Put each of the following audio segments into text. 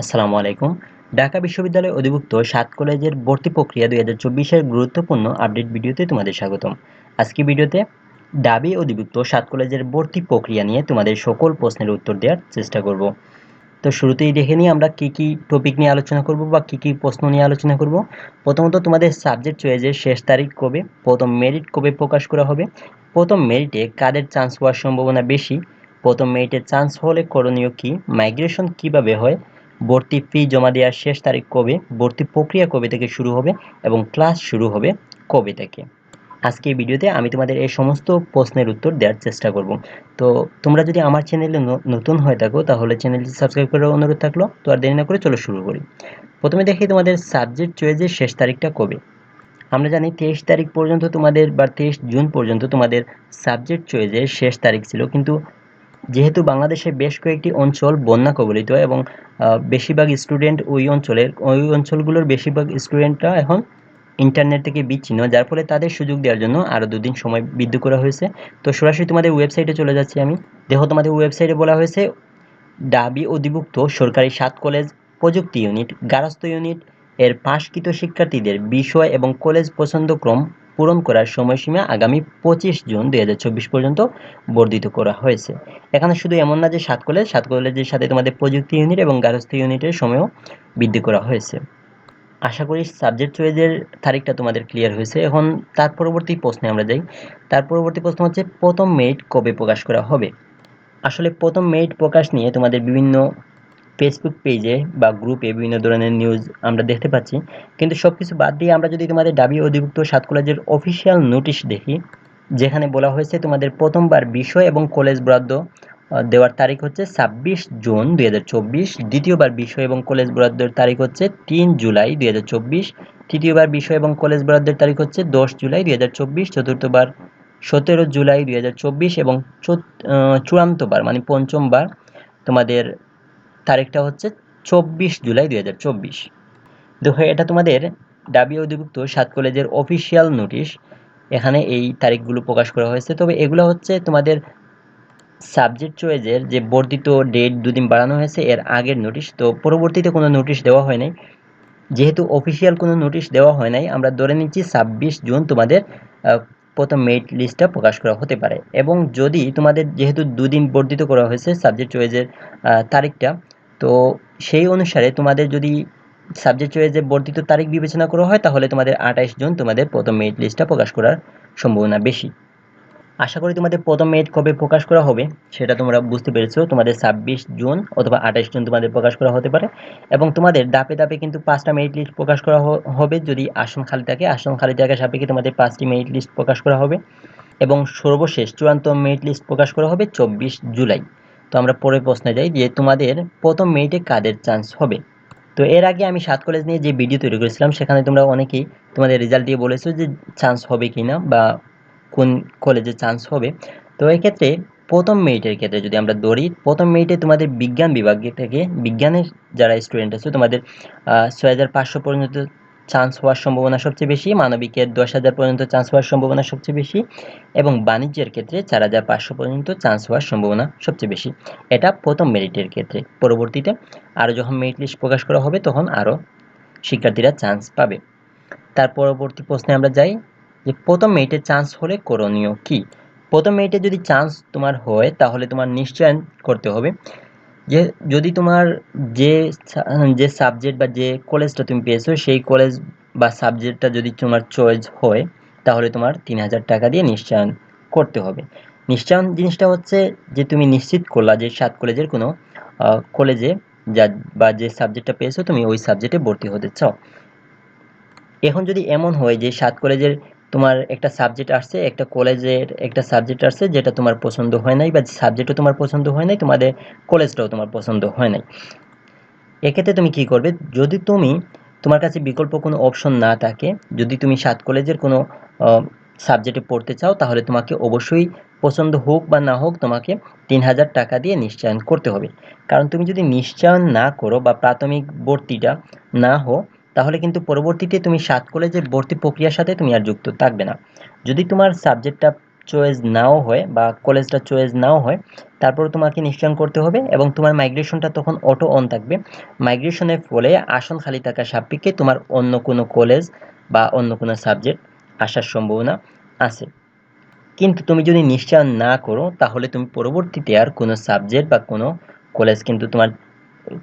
আসসালামু আলাইকুম। ঢাকা বিশ্ববিদ্যালয় অধিভুক্ত সাত কলেজের ভর্তি প্রক্রিয়া দুই হাজার চব্বিশের গুরুত্বপূর্ণ আপডেট ভিডিওতে তোমাদের স্বাগতম। আজকে ভিডিওতে ডাবি অধিভুক্ত সাত কলেজের ভর্তি প্রক্রিয়া নিয়ে তোমাদের সকল প্রশ্নের উত্তর দেওয়ার চেষ্টা করব। তো শুরুতেই দেখে নিই আমরা কি কি টপিক নিয়ে আলোচনা করব বা কি কি প্রশ্ন নিয়ে আলোচনা করব। প্রথমত তোমাদের সাবজেক্ট চয়েজের শেষ তারিখ কবে, প্রথম মেরিট কবে প্রকাশ করা হবে, প্রথম মেরিটে কাদের চান্স হওয়ার সম্ভাবনা বেশি, প্রথম মেরিটে চান্স হলে করণীয় কি মাইগ্রেশন কীভাবে হয় ভর্তি ফি জমা দেওয়ার শেষ তারিখ কবে? ভর্তি প্রক্রিয়া কবে থেকে শুরু হবে? এবং ক্লাস শুরু হবে কবে থেকে? আজকে এই ভিডিওতে আমি তোমাদের এই সমস্ত প্রশ্নের উত্তর দেওয়ার চেষ্টা করব। তো তোমরা যদি আমার চ্যানেলে নতুন হয়ে থাকো, তাহলে চ্যানেলটি সাবস্ক্রাইব করার অনুরোধ থাকল। তো আর দেরি না করে চলো শুরু করি। প্রথমে দেখি তোমাদের সাবজেক্ট চয়েসের শেষ তারিখটা কবে? আমরা জানি তেইশ তারিখ পর্যন্ত তোমাদের বা তেইশ জুন পর্যন্ত তোমাদের সাবজেক্ট চয়েসের শেষ তারিখ ছিল। কিন্তু যেহেতু বাংলাদেশের বেশ কয়েকটি অঞ্চল বন্যা কবলিত এবং বেশিরভাগ স্টুডেন্ট ওই অঞ্চলের, ওই অঞ্চলগুলোর বেশিরভাগ স্টুডেন্টরা এখন ইন্টারনেট থেকে বিচ্ছিন্ন, যার ফলে তাদের সুযোগ দেওয়ার জন্য আরও দুদিন সময় বৃদ্ধি করা হয়েছে। তো সরাসরি তোমাদের ওয়েবসাইটে চলে যাচ্ছি আমি। দেখো তোমাদের ওয়েবসাইটে বলা হয়েছে, ডাবি অধিভুক্ত সরকারি সাত কলেজ প্রযুক্তি ইউনিট গারস্থ ইউনিট এর পাশকৃত শিক্ষার্থীদের বিষয় এবং কলেজ পছন্দক্রম পূরণ করার সময়সীমা আগামী পঁচিশ জুন দু হাজার চব্বিশ পর্যন্ত বর্ধিত করা হয়েছে। এখানে শুধু এমন না যে সাত কলেজ সাত কলেজের সাথে তোমাদের প্রযুক্তি ইউনিট এবং গার্হস্থ্য ইউনিটের সময়ও বৃদ্ধি করা হয়েছে। আশা করি সাবজেক্ট চয়েসের তারিখটা তোমাদের ক্লিয়ার হয়েছে। এখন তার পরবর্তী প্রশ্নে আমরা যাই। তার পরবর্তী প্রশ্ন হচ্ছে, প্রথম মেরিট কবে প্রকাশ করা হবে? আসলে প্রথম মেরিট প্রকাশ নিয়ে তোমাদের বিভিন্ন ফেসবুক পেজে বা গ্রুপে বিভিন্ন ধরনের নিউজ আমরা দেখতে পাচ্ছি। কিন্তু সব কিছু বাদ দিয়ে আমরা যদি তোমাদের দাবি অধিভুক্ত সাত কলেজের অফিসিয়াল নোটিশ দেখি, যেখানে বলা হয়েছে তোমাদের প্রথমবার বিষয় এবং কলেজ বরাদ্দ দেওয়ার তারিখ হচ্ছে ছাব্বিশ জুন দুই হাজার চব্বিশ, দ্বিতীয়বার বিষয় এবং কলেজ বরাদ্দের তারিখ হচ্ছে তিন জুলাই দুই হাজার চব্বিশ, তৃতীয়বার বিষয় এবং কলেজ বরাদ্দের তারিখ হচ্ছে দশ জুলাই দুই হাজার চব্বিশ, চতুর্থবার সতেরো জুলাই দুই হাজার চব্বিশ এবং চূড়ান্তবার মানে পঞ্চমবার তোমাদের তারিখটা হচ্ছে চব্বিশ জুলাই দুই হাজার চব্বিশ। দেখো, এটা তোমাদের ডাবি অধিভুক্ত সাত কলেজের অফিসিয়াল নোটিশ এখানে এই তারিখগুলো প্রকাশ করা হয়েছে। তবে এগুলো হচ্ছে তোমাদের সাবজেক্ট চয়েসের যে বর্ধিত ডেট দুদিন বাড়ানো হয়েছে, এর আগের নোটিশ তো পরবর্তীতে কোনো নোটিশ দেওয়া হয় নাই। যেহেতু অফিসিয়াল কোনো নোটিশ দেওয়া হয় নাই, আমরা ধরে নিচ্ছি ছাব্বিশ জুন তোমাদের প্রথম মেরিট লিস্টটা প্রকাশ করা হতে পারে। এবং যদি তোমাদের যেহেতু দুদিন বর্ধিত করা হয়েছে সাবজেক্ট চয়েসের তারিখটা তো সেই অনুসারে তোমাদের যদি সাবজেক্ট চয়েসে বর্ধিত তারিখ বিবেচনা করা হয়, তাহলে তোমাদের আঠাইশ জুন তোমাদের প্রথম মেরিট লিস্টটা প্রকাশ করার সম্ভাবনা বেশি। আশা করি তোমাদের প্রথম মেরিট কবে প্রকাশ করা হবে, সেটা তোমরা বুঝতে পেরেছ। তোমাদের ছাব্বিশ জুন অথবা আঠাইশ জুন তোমাদের প্রকাশ করা হতে পারে এবং তোমাদের দাপে দাপে কিন্তু পাঁচটা মেরিট লিস্ট প্রকাশ করা হবে। যদি আসন খালি থাকে, আসন খালি থাকার সাপেক্ষে তোমাদের পাঁচটি মেরিট লিস্ট প্রকাশ করা হবে এবং সর্বশেষ চূড়ান্ত মেরিট লিস্ট প্রকাশ করা হবে চব্বিশ জুলাই। তো আমরা পরে প্রশ্নে যাই যে তোমাদের প্রথম মেরিটে কাদের চান্স হবে? তো এর আগে আমি সাত কলেজ নিয়ে যে ভিডিও তৈরি করেছিলাম, সেখানে তোমরা অনেকেই তোমাদের রেজাল্ট দিয়ে বলেছ যে চান্স হবে কি না বা কোন কলেজে চান্স হবে। তো এক্ষেত্রে প্রথম মেরিটের ক্ষেত্রে যদি আমরা দৌড়ি প্রথম মেরিটে তোমাদের বিজ্ঞান বিভাগ থেকে বিজ্ঞানের যারা স্টুডেন্ট আছে, তোমাদের ছয় হাজার পাঁচশো পর্যন্ত চান্স হওয়ার সম্ভাবনা সবচেয়ে বেশি, মানবিকের দশ হাজার পর্যন্ত চান্স হওয়ার সম্ভাবনা সবচেয়ে বেশি এবং বাণিজ্যের ক্ষেত্রে চার হাজার পাঁচশো পর্যন্ত চান্স হওয়ার সম্ভাবনা সবচেয়ে বেশি। এটা প্রথম মেরিটের ক্ষেত্রে। পরবর্তীতে আরও যখন মেরিট লিস্ট প্রকাশ করা হবে, তখন আরও শিক্ষার্থীরা চান্স পাবে। তার পরবর্তী প্রশ্নে আমরা যাই যে, প্রথম মেরিটে চান্স হলে করণীয় কি? প্রথম মেরিটে যদি চান্স তোমার হয়, তাহলে তোমার নিশ্চয়ন করতে হবে। যে যদি তোমার যে যে সাবজেক্ট বা যে কলেজটা তুমি পেয়েছ, সেই কলেজ বা সাবজেক্টটা যদি তোমার চয়েস হয়, তাহলে তোমার তিন হাজার টাকা দিয়ে নিশ্চয়ন করতে হবে। নিশ্চয়ন জিনিসটা হচ্ছে যে তুমি নিশ্চিত করলা যে সাত কলেজের কোনো কলেজে যা, বা যে সাবজেক্টটা পেয়েছ, তুমি ওই সাবজেক্টে ভর্তি হতে চাও। এখন যদি এমন হয় যে সাত কলেজের তোমার একটা সাবজেক্ট আসছে, একটা কলেজের একটা সাবজেক্ট আসছে, যেটা তোমার পছন্দ হয় নাই বা সাবজেক্টও তোমার পছন্দ হয় নাই, তোমাদের কলেজটাও তোমার পছন্দ হয় নাই। এক্ষেত্রে তুমি কি করবে? যদি তুমি, তোমার কাছে বিকল্প কোনো অপশন না থাকে, যদি তুমি সাত কলেজের কোনো সাবজেক্টে পড়তে চাও, তাহলে তোমাকে অবশ্যই পছন্দ হোক বা না হোক, তোমাকে তিন হাজার টাকা দিয়ে নিশ্চয়ন করতে হবে। কারণ তুমি যদি নিশ্চয়ন না করো বা প্রাথমিক ভর্তিটা না হোক তাহলে কিন্তু পরবর্তীতে তুমি সাত কলেজের ভর্তি প্রক্রিয়ার সাথে তুমি আর যুক্ত থাকবে না। যদি তোমার সাবজেক্টটা চয়েস নাও হয় বা কলেজটা চয়েস নাও হয় তারপর তোমাকে নিশ্চয়ন করতে হবে এবং তোমার মাইগ্রেশনটা তখন অটো অন থাকবে। মাইগ্রেশনের ফলে আসন খালি থাকা সাপেক্ষে তোমার অন্য কোনো কলেজ বা অন্য কোনো সাবজেক্ট আসার সম্ভাবনা আছে। কিন্তু তুমি যদি নিশ্চয়ন না করো, তাহলে তুমি পরবর্তীতে আর কোনো সাবজেক্ট বা কোনো কলেজ কিন্তু তোমার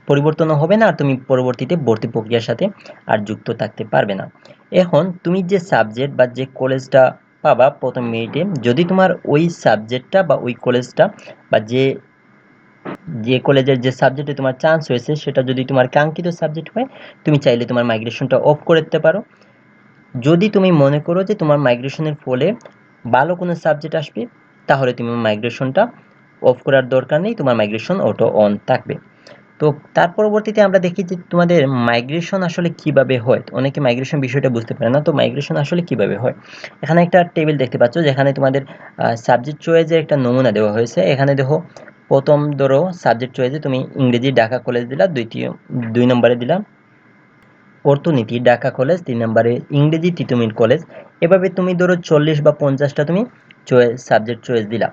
পরিবর্তনও হবে না আর তুমি পরবর্তীতে ভর্তি প্রক্রিয়ার সাথে আর যুক্ত থাকতে পারবে না। এখন তুমি যে সাবজেক্ট বা যে কলেজটা পাবা প্রথম মিনিটে, যদি তোমার ওই সাবজেক্টটা বা ওই কলেজটা বা যে যে কলেজের যে সাবজেক্টে তোমার চান্স হয়েছে, সেটা যদি তোমার কাঙ্ক্ষিত সাবজেক্ট হয়, তুমি চাইলে তোমার মাইগ্রেশনটা অফ করে দিতে পারো। যদি তুমি মনে করো যে তোমার মাইগ্রেশনের ফলে ভালো কোনো সাবজেক্ট আসবে, তাহলে তুমি মাইগ্রেশনটা অফ করার দরকার নেই, তোমার মাইগ্রেশন অটো অন থাকবে। তো তার পরবর্তীতে আমরা দেখি যে তোমাদের মাইগ্রেশন আসলে কীভাবে হয়? অনেকে মাইগ্রেশন বিষয়টা বুঝতে পারে না, তো মাইগ্রেশন আসলে কীভাবে হয়? এখানে একটা টেবিল দেখতে পাচ্ছ, যেখানে তোমাদের সাবজেক্ট চয়েসের একটা নমুনা দেওয়া হয়েছে। এখানে দেখো, প্রথম ধরো সাবজেক্ট চয়েসে তুমি ইংরেজি ঢাকা কলেজ দিলা, দ্বিতীয়, দুই নম্বরে দিলাম অর্থনীতি ঢাকা কলেজ তিন নম্বরে ইংরেজি তিতুমির কলেজ এভাবে তুমি ধরো চল্লিশ বা পঞ্চাশটা তুমি চয়েস সাবজেক্ট চয়েস দিলা।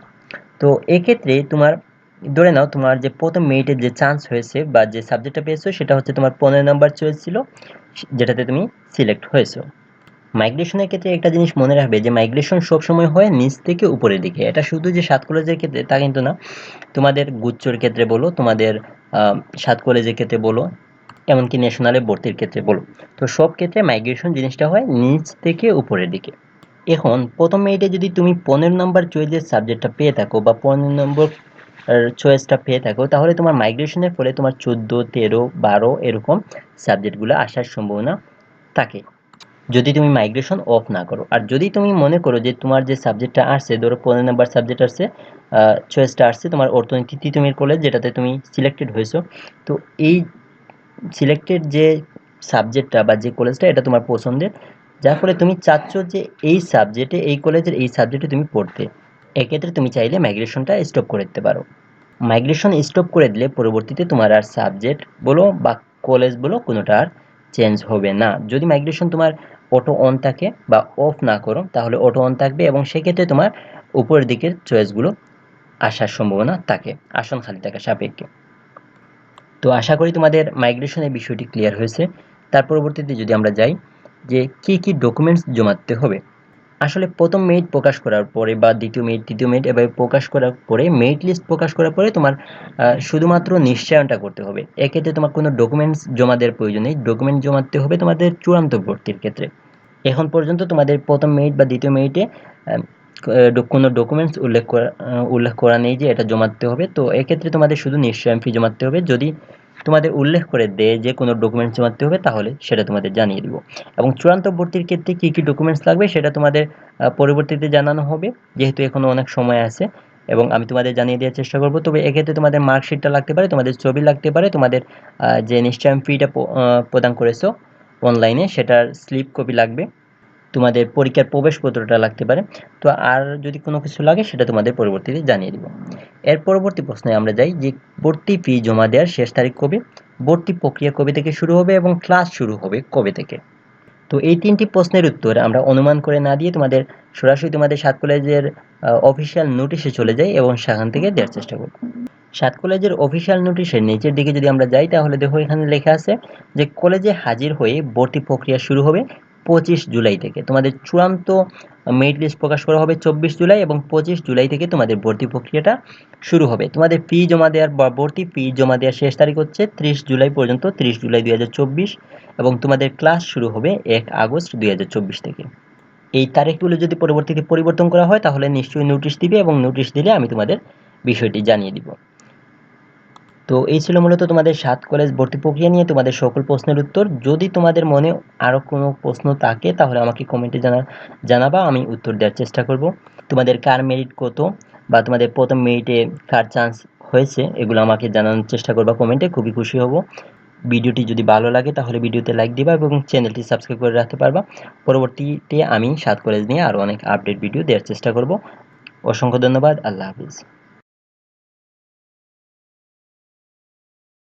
তো এক্ষেত্রে তোমার ধরে নাও তোমার যে প্রথম মেরিটের যে চান্স হয়েছে বা যে সাবজেক্টটা পেয়েছ, সেটা হচ্ছে তোমার পনেরো নম্বর চয়েস ছিল, যেটাতে তুমি সিলেক্ট হয়েছো। মাইগ্রেশনের ক্ষেত্রে একটা জিনিস মনে রাখবে যে মাইগ্রেশন সবসময় হয় নিচ থেকে উপরের দিকে। এটা শুধু যে সাত কলেজের ক্ষেত্রে, তা কিন্তু না। তোমাদের গুচ্ছর ক্ষেত্রে বলো, তোমাদের সাত কলেজের ক্ষেত্রে বলো, এমনকি ন্যাশনালে ভর্তির ক্ষেত্রে বলো। তো সব ক্ষেত্রে মাইগ্রেশন জিনিসটা হয় নিচ থেকে উপরের দিকে। এখন প্রথম মেয়েটে যদি তুমি পনেরো নম্বর চয়েসের সাবজেক্টটা পেয়ে থাকো বা পনেরো নম্বর চয়েসটা পেয়ে থাকো। তাহলে তোমার মাইগ্রেশনের ফলে তোমার চোদ্দ, তেরো, বারো এরকম সাবজেক্টগুলো আসার সম্ভাবনা থাকে। যদি তুমি মাইগ্রেশন অফ না করো। আর যদি তুমি মনে করো যে তোমার যে সাবজেক্টটা আসছে, ধরো পনেরো নাম্বার সাবজেক্ট আসছে চয়েসটা আসছে, তোমার অর্থনীতি, তিতুমির কলেজ যেটাতে তুমি সিলেক্টেড হয়েছো, তো এই সিলেক্টেড যে সাবজেক্টটা বা যে কলেজটা এটা তোমার পছন্দের। যার ফলে তুমি চাচ্ছ যে এই সাবজেক্টে এই কলেজের এই সাবজেক্টে তুমি পড়তে। এক্ষেত্রে তুমি চাইলে মাইগ্রেশনটা স্টপ করে দিতে পারো। মাইগ্রেশন স্টপ করে দিলে পরবর্তীতে তোমার আর সাবজেক্ট বলো বা কলেজ বলো কোনোটা আর চেঞ্জ হবে না। যদি মাইগ্রেশন তোমার অটো অন থাকে বা অফ না করো, তাহলে অটো অন থাকবে এবং সেক্ষেত্রে তোমার উপরের দিকের চয়েসগুলো আসার সম্ভাবনা থাকে। আসন খালি থাকা সাপেক্ষে। তো আশা করি তোমাদের মাইগ্রেশনের বিষয়টি ক্লিয়ার হয়েছে। তার পরবর্তীতে যদি আমরা যাই যে কি কি ডকুমেন্টস জমাতে হবে আসলে প্রথম মেরিট প্রকাশ করার পরে বা দ্বিতীয় মেরিট তৃতীয় মেরিট এভাবে প্রকাশ করার পরে মেরিট লিস্ট প্রকাশ করার পরে তোমার শুধুমাত্র নিশ্চয়নটা করতে হবে। এক্ষেত্রে তোমার কোনো ডকুমেন্টস জমা দেওয়ার প্রয়োজন নেই। ডকুমেন্ট জমাতে হবে তোমাদের চূড়ান্ত ভর্তির ক্ষেত্রে। এখন পর্যন্ত তোমাদের প্রথম মেরিট বা দ্বিতীয় মেরিটে কোনো ডকুমেন্টস উল্লেখ করা উল্লেখ করা নেই যে এটা জমাতে হবে। তো এক্ষেত্রে তোমাদের শুধু নিশ্চয়ন ফি জমাতে হবে। যদি তোমাদের উল্লেখ করে দেয় যে কোনো ডকুমেন্টস জমাতে হবে, তাহলে সেটা তোমাদের জানিয়ে দিব। এবং চূড়ান্ত ভর্তির ক্ষেত্রে কী কী ডকুমেন্টস লাগবে সেটা তোমাদের পরবর্তীতে জানানো হবে, যেহেতু এখনও অনেক সময় আছে এবং আমি তোমাদের জানিয়ে দেওয়ার চেষ্টা করব। তবে এক্ষেত্রে তোমাদের মার্কশিটটা লাগতে পারে, তোমাদের ছবি লাগতে পারে, তোমাদের যে নিশ্চয়ন ফিটা প্রদান করেছ অনলাইনে সেটার স্লিপ কপি লাগবে। তোমাদের পরীক্ষার প্রবেশপত্রটা লাগতে পারে। তো আর যদি কোনো কিছু লাগে, সেটা তোমাদের পরবর্তীতে জানিয়ে দিব। এর পরবর্তী প্রশ্নে আমরা যাই যে, ভর্তি ফি জমা দেওয়ার শেষ তারিখ কবে? ভর্তি প্রক্রিয়া কবে থেকে শুরু হবে এবং ক্লাস শুরু হবে কবে থেকে? তো এই তিনটি প্রশ্নের উত্তর আমরা অনুমান করে না দিয়ে তোমাদের, সরাসরি তোমাদের সাত কলেজের অফিসিয়াল নোটিশে চলে যাই এবং সেখান থেকে দেওয়ার চেষ্টা করব। সাত কলেজের অফিসিয়াল নোটিশের নিচের দিকে যদি আমরা যাই, তাহলে দেখো এখানে লেখা আছে যে, কলেজে হাজির হয়ে ভর্তি প্রক্রিয়া শুরু হবে পঁচিশ জুলাই থেকে। তোমাদের চূড়ান্ত মেরিট লিস্ট প্রকাশ করা হবে চব্বিশ জুলাই এবং পঁচিশ জুলাই থেকে তোমাদের ভর্তি প্রক্রিয়াটা শুরু হবে। তোমাদের ফি জমা দেওয়ার বা ভর্তি ফি জমা দেওয়ার শেষ তারিখ হচ্ছে ত্রিশ জুলাই পর্যন্ত, ত্রিশ জুলাই দুই হাজার চব্বিশ এবং তোমাদের ক্লাস শুরু হবে এক আগস্ট দুই হাজার চব্বিশ থেকে। এই তারিখগুলো যদি পরবর্তীতে পরিবর্তন করা হয়, তাহলে নিশ্চয়ই নোটিশ দিবে এবং নোটিশ দিলে আমি তোমাদের বিষয়টি জানিয়ে দিব। তো এই ছিল মূলত তোমাদের সাত কলেজ ভর্তি প্রক্রিয়া নিয়ে তোমাদের সকল প্রশ্নের উত্তর। যদি তোমাদের মনে আরও কোনো প্রশ্ন থাকে, তাহলে আমাকে কমেন্টে জানা জানাবা, আমি উত্তর দেওয়ার চেষ্টা করব। তোমাদের কার মেরিট কত বা তোমাদের প্রথম মেরিটে কার চান্স হয়েছে, এগুলো আমাকে জানানোর চেষ্টা করবা কমেন্টে খুবই খুশি হব। ভিডিওটি যদি ভালো লাগে, তাহলে ভিডিওতে লাইক দিবা এবং চ্যানেলটি সাবস্ক্রাইব করে রাখতে পারবা। পরবর্তীতে আমি সাত কলেজ নিয়ে আরও অনেক আপডেট ভিডিও দেওয়ার চেষ্টা করব। অসংখ্য ধন্যবাদ, আল্লাহ হাফিজ।